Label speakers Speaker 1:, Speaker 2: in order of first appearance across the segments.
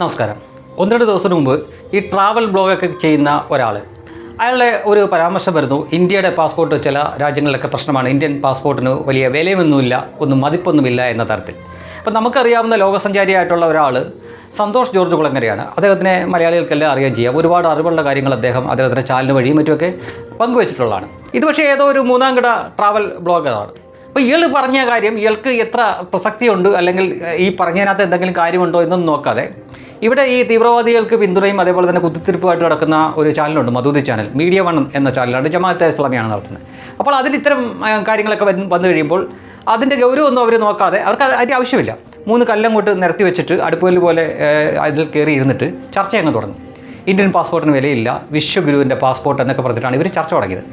Speaker 1: നമസ്കാരം. ഒന്ന് രണ്ട് ദിവസത്തിന് മുമ്പ് ഈ ട്രാവൽ ബ്ലോഗൊക്കെ ചെയ്യുന്ന ഒരാൾ അയാളുടെ ഒരു പരാമർശം വരുന്നു. ഇന്ത്യയുടെ പാസ്പോർട്ട് ചില രാജ്യങ്ങളിലൊക്കെ പ്രശ്നമാണ്. ഇന്ത്യൻ പാസ്പോർട്ടിന് വലിയ വിലയൊന്നുമില്ല ഒന്നും മതിപ്പൊന്നുമില്ല എന്ന തരത്തിൽ. അപ്പം നമുക്കറിയാവുന്ന ലോകസഞ്ചാരിയായിട്ടുള്ള ഒരാൾ സന്തോഷ് ജോർജ് കുളങ്ങരയാണ്. അദ്ദേഹത്തിനെ മലയാളികൾക്കെല്ലാം അറിയാൻ ചെയ്യാം. ഒരുപാട് അറിവുള്ള കാര്യങ്ങൾ അദ്ദേഹം അദ്ദേഹത്തിന്റെ ചാനൽ വഴിയും മറ്റുമൊക്കെ പങ്കുവച്ചിട്ടുള്ളതാണ്. ഇത് പക്ഷേ ഏതോ ഒരു മൂന്നാം കിട ട്രാവൽ ബ്ലോഗറാണ് അപ്പോൾ ഇയാൾ പറഞ്ഞ കാര്യം ഇയാൾക്ക് എത്ര പ്രസക്തിയുണ്ട്? അല്ലെങ്കിൽ ഈ പറഞ്ഞതിനകത്ത് എന്തെങ്കിലും കാര്യമുണ്ടോ എന്നൊന്നും നോക്കാതെ. ഇവിടെ ഈ തീവ്രവാദികൾക്ക് പിന്തുണയും അതേപോലെ തന്നെ കുത്തിത്തിരിപ്പുമായിട്ട് നടക്കുന്ന ഒരു ചാനലുണ്ട് മധുതി ചാനൽ മീഡിയ വൺ എന്ന ചാനലാണ് ജമാഅത്തെ ഇസ്ലാമിയാണ് നടത്തുന്നത്. അപ്പോൾ അതിൽ ഇത്തരം കാര്യങ്ങളൊക്കെ വന്ന് കഴിയുമ്പോൾ അതിന്റെ ഗൗരവമൊന്നും അവർ നോക്കാതെ അവർക്ക് അത് അതിന്റെ ആവശ്യമില്ല. മൂന്ന് കല്ലങ്ങോട്ട് നിരത്തി വെച്ചിട്ട് അടുപ്പുകല്ല് പോലെ അതിൽ കയറി ഇരുന്നിട്ട് ചർച്ച അങ്ങ് തുടങ്ങും. ഇന്ത്യൻ പാസ്പോർട്ടിന് വിലയില്ല വിശ്വഗുരുവിന്റെ പാസ്പോർട്ട് എന്നൊക്കെ പറഞ്ഞിട്ടാണ് ഇവർ ചർച്ച തുടങ്ങിയത്.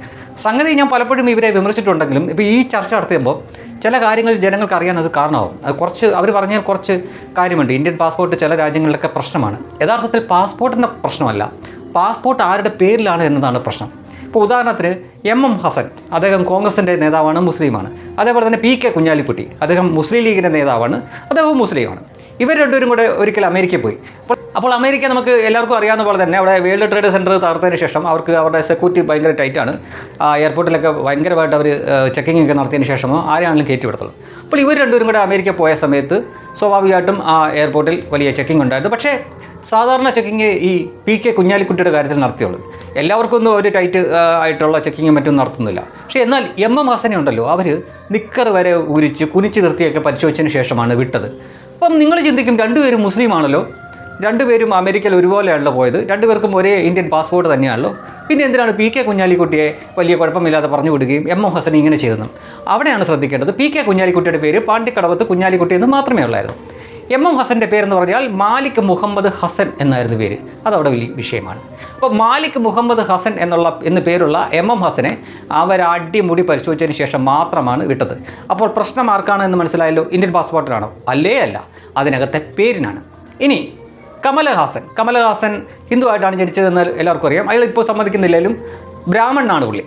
Speaker 1: സംഗതി ഞാൻ പലപ്പോഴും ഇവരെ വിമർശിച്ചിട്ടുണ്ടെങ്കിലും ഇപ്പോൾ ഈ ചർച്ച നടത്തുമ്പോൾ ചില കാര്യങ്ങൾ ജനങ്ങൾക്ക് അറിയാൻ അത് കാരണമാവും. അത് കുറച്ച് അവർ പറഞ്ഞാൽ കുറച്ച് കാര്യമുണ്ട്. ഇന്ത്യൻ പാസ്പോർട്ട് ചില രാജ്യങ്ങളിലൊക്കെ പ്രശ്നമാണ്. യഥാർത്ഥത്തിൽ പാസ്പോർട്ടിന്റെ പ്രശ്നമല്ല പാസ്പോർട്ട് ആരുടെ പേരിലാണ് എന്നതാണ് പ്രശ്നം. ഇപ്പോൾ ഉദാഹരണത്തിന് എം എം ഹസൻ അദ്ദേഹം കോൺഗ്രസിന്റെ നേതാവാണ് മുസ്ലിമാണ്. അതേപോലെ തന്നെ പി കെ കുഞ്ഞാലിക്കുട്ടി അദ്ദേഹം മുസ്ലിം ലീഗിന്റെ നേതാവാണ് അദ്ദേഹവും മുസ്ലിമാണ്. ഇവർ രണ്ടുപേരും കൂടെ ഒരിക്കൽ അമേരിക്കയിൽ പോയി. അപ്പോൾ അപ്പോൾ അമേരിക്ക നമുക്ക് എല്ലാവർക്കും അറിയാവുന്ന പോലെ തന്നെ അവിടെ വേൾഡ് ട്രേഡ് സെന്റർ തകർത്തതിന് ശേഷം അവർക്ക് അവരുടെ സെക്യൂരിറ്റി ഭയങ്കര ടൈറ്റാണ് ആ എയർപോർട്ടിലൊക്കെ ഭയങ്കരമായിട്ട് അവർ ചെക്കിംഗ് ഒക്കെ നടത്തിയതിന് ശേഷമോ ആരെയാണെങ്കിലും കയറ്റി വിടത്തുള്ളൂ. അപ്പോൾ ഇവർ രണ്ടുപേരും കൂടെ അമേരിക്ക പോയ സമയത്ത് സ്വാഭാവികമായിട്ടും ആ എയർപോർട്ടിൽ വലിയ ചെക്കിംഗ് ഉണ്ടായിരുന്നു. പക്ഷേ സാധാരണ ചെക്കിങ് ഈ പി കെ കുഞ്ഞാലിക്കുട്ടിയുടെ കാര്യത്തിൽ നടത്തിയുള്ളൂ. എല്ലാവർക്കും ഒന്നും ഒരു ടൈറ്റ് ആയിട്ടുള്ള ചെക്കിങ്ങും മറ്റും നടത്തുന്നില്ല. പക്ഷേ എന്നാൽ എം എം ഹസനെ ഉണ്ടല്ലോ അവർ നിക്കർ വരെ ഉരിച്ച് കുനിച്ച് നിർത്തിയൊക്കെ പരിശോധിച്ചതിന് ശേഷമാണ് വിട്ടത്. അപ്പം നിങ്ങൾ ചിന്തിക്കും രണ്ടുപേരും മുസ്ലിമാണല്ലോ രണ്ടുപേരും അമേരിക്കയിൽ ഒരുപോലെയാണല്ലോ പോയത്. രണ്ടുപേർക്കും ഒരേ ഇന്ത്യൻ പാസ്പോർട്ട് തന്നെയാണല്ലോ. പിന്നെ എന്തിനാണ് പി കെ കുഞ്ഞാലിക്കുട്ടിയെ വലിയ കുഴപ്പമില്ലാതെ പറഞ്ഞു വിടുകയും എം എം ഹസൻ ഇങ്ങനെ ചെയ്തതും അവിടെയാണ് ശ്രദ്ധിക്കേണ്ടത്. പി കെ കുഞ്ഞാലിക്കുട്ടിയുടെ പേര് പാണ്ടിക്കടവത്ത് കുഞ്ഞാലിക്കുട്ടി എന്ന് മാത്രമേ ഉള്ളായിരുന്നു. എം എം ഹസന്റെ പേരെന്ന് പറഞ്ഞാൽ മാലിക് മുഹമ്മദ് ഹസൻ എന്നായിരുന്നു പേര്. അതവിടെ വലിയ വിഷയമാണ്. അപ്പോൾ മാലിക് മുഹമ്മദ് ഹസൻ എന്നുള്ള എന്ന് പേരുള്ള എം എം ഹസനെ അവർ അടിമുടി പരിശോധിച്ചതിന് ശേഷം മാത്രമാണ് വിട്ടത്. അപ്പോൾ പ്രശ്നം ആർക്കാണ് എന്ന് മനസ്സിലായല്ലോ? ഇന്ത്യൻ പാസ്പോർട്ടിനാണോ? അല്ലേ അല്ല. അതിനകത്തെ പേരിനാണ്. ഇനി കമലഹാസൻ. കമലഹാസൻ ഹിന്ദുവായിട്ടാണ് ജനിച്ചതെന്ന് എല്ലാവർക്കും അറിയാം. അയാൾ ഇപ്പോൾ സമ്മതിക്കുന്നില്ലെങ്കിലും ബ്രാഹ്മണനാണ് പുള്ളി.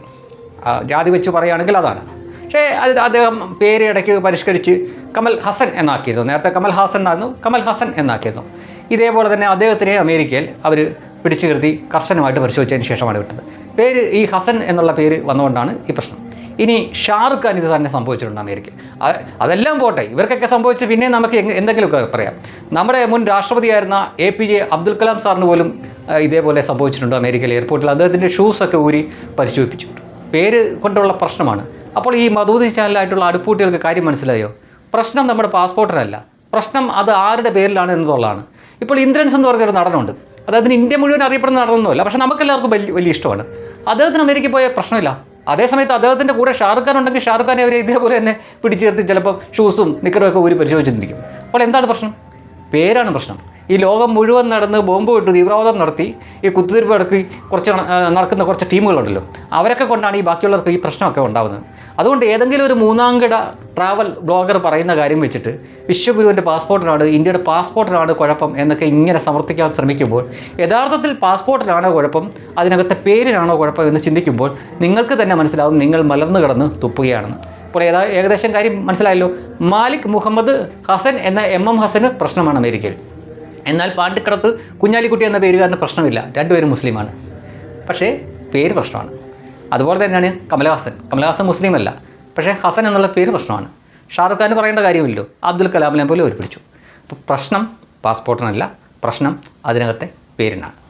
Speaker 1: ജാതി വെച്ച് പറയുകയാണെങ്കിൽ അതാണ്. പക്ഷേ അത് അദ്ദേഹം പേര് ഇടയ്ക്ക് പരിഷ്കരിച്ച് കമൽ ഹസൻ എന്നാക്കിയിരുന്നു. നേരത്തെ കമൽ ഹാസൻ എന്നായിരുന്നു കമൽ ഹസൻ എന്നാക്കിയിരുന്നു. ഇതേപോലെ തന്നെ അദ്ദേഹത്തിനെ അമേരിക്കയിൽ അവർ പിടിച്ചു നിർത്തി കർശനമായിട്ട് പരിശോധിച്ചതിന് ശേഷമാണ് വിട്ടത്. പേര് ഈ ഹസൻ എന്നുള്ള പേര് വന്നുകൊണ്ടാണ് ഈ പ്രശ്നം. ഇനി ഷാറുഖ് ഖാൻ ഇത് തന്നെ സംഭവിച്ചിട്ടുണ്ട് അമേരിക്ക. അതെല്ലാം പോട്ടെ. ഇവർക്കൊക്കെ സംഭവിച്ച് പിന്നെ നമുക്ക് എന്തെങ്കിലുമൊക്കെ പറയാം. നമ്മുടെ മുൻ രാഷ്ട്രപതിയായിരുന്ന A P J Abdul Kalam സാറിന് പോലും ഇതേപോലെ സംഭവിച്ചിട്ടുണ്ട് അമേരിക്കയിലെ എയർപോർട്ടിൽ. അദ്ദേഹത്തിന്റെ ഷൂസൊക്കെ ഊരി പരിശോധിപ്പിച്ചു പേര് കൊണ്ടുള്ള പ്രശ്നമാണ്. അപ്പോൾ ഈ മധൂതി ചാനലായിട്ടുള്ള അടുപ്പൂട്ടികൾക്ക് കാര്യം മനസ്സിലായോ? പ്രശ്നം നമ്മുടെ പാസ്പോർട്ടിനല്ല. പ്രശ്നം അത് ആരുടെ പേരിലാണ് എന്നുള്ളതാണ്. ഇപ്പോൾ ഇന്ദ്രൻസ് എന്ന് പറഞ്ഞൊരു നടനുണ്ട്. അതായത് ഇന്ത്യ മുഴുവൻ അറിയപ്പെടുന്ന നടനൊന്നുമല്ല. പക്ഷേ നമുക്കെല്ലാവർക്കും വലിയ വലിയ ഇഷ്ടമാണ്. അദ്ദേഹത്തിന് അമേരിക്കയിൽ പോയ പ്രശ്നമില്ല. അതേസമയത്ത് അദ്ദേഹത്തിന്റെ കൂടെ ഷാറുഖ് ഖാൻ ഉണ്ടെങ്കിൽ ഷാറുഖ് ഖാനെ അവർ ഇതേപോലെ തന്നെ പിടിച്ചു നിർത്തി ചിലപ്പോൾ ഷൂസും നിക്കറും ഒക്കെ ഊരി പരിശോധിച്ചിരിക്കും. അപ്പോൾ എന്താണ് പ്രശ്നം? പേരാണ് പ്രശ്നം. ഈ ലോകം മുഴുവൻ നടന്ന് ബോംബ് ഇട്ട് തീവ്രവാദം നടത്തി ഈ കുത്തുതിരിപ്പ് അടക്കി കുറച്ച് നടക്കുന്ന കുറച്ച് ടീമുകളുണ്ടല്ലോ. അവരൊക്കെ കൊണ്ടാണ് ഈ ബാക്കിയുള്ളവർക്ക് ഈ പ്രശ്നമൊക്കെ ഉണ്ടാകുന്നത് അതുകൊണ്ട് ഏതെങ്കിലും ഒരു മൂന്നാംകിട ട്രാവൽ ബ്ലോഗർ പറയുന്ന കാര്യം വെച്ചിട്ട് വിശ്വഗുരുവിന്റെ പാസ്പോർട്ടിനാണ് ഇന്ത്യയുടെ പാസ്പോർട്ടിനാണ് കുഴപ്പം എന്നൊക്കെ ഇങ്ങനെ സമർത്ഥിക്കാൻ ശ്രമിക്കുമ്പോൾ യഥാർത്ഥത്തിൽ പാസ്പോർട്ടിലാണോ കുഴപ്പം അതിനകത്തെ പേരിനാണോ കുഴപ്പം എന്ന് ചിന്തിക്കുമ്പോൾ നിങ്ങൾക്ക് തന്നെ മനസ്സിലാവും നിങ്ങൾ മലർന്നു കിടന്ന് തുപ്പുകയാണെന്ന്. ഇപ്പോൾ ഏതാ ഏകദേശം കാര്യം മനസ്സിലായല്ലോ? മാലിക് മുഹമ്മദ് ഹസൻ എന്ന എം എം ഹസന് പ്രശ്നമാണ് അമേരിക്കയിൽ. എന്നാൽ പാണ്ടിക്കടത്ത് കുഞ്ഞാലിക്കുട്ടി എന്ന പേരുകാരന് പ്രശ്നമില്ല. രണ്ടുപേരും മുസ്ലിമാണ്. പക്ഷേ പേര് പ്രശ്നമാണ്. അതുപോലെ തന്നെയാണ് കമലഹാസൻ. കമലഹാസൻ മുസ്ലിം അല്ല പക്ഷേ ഹസൻ എന്നുള്ള പേര് പ്രശ്നമാണ്. ഷാറുഖ് ഖാൻ പറയേണ്ട കാര്യമില്ലല്ലോ. അബ്ദുൽ കലാമിനെ പോലെ ഒരു പിടിച്ചു അപ്പോൾ പ്രശ്നം പാസ്പോർട്ടിനല്ല പ്രശ്നം അതിനകത്തെ പേരിനാണ്.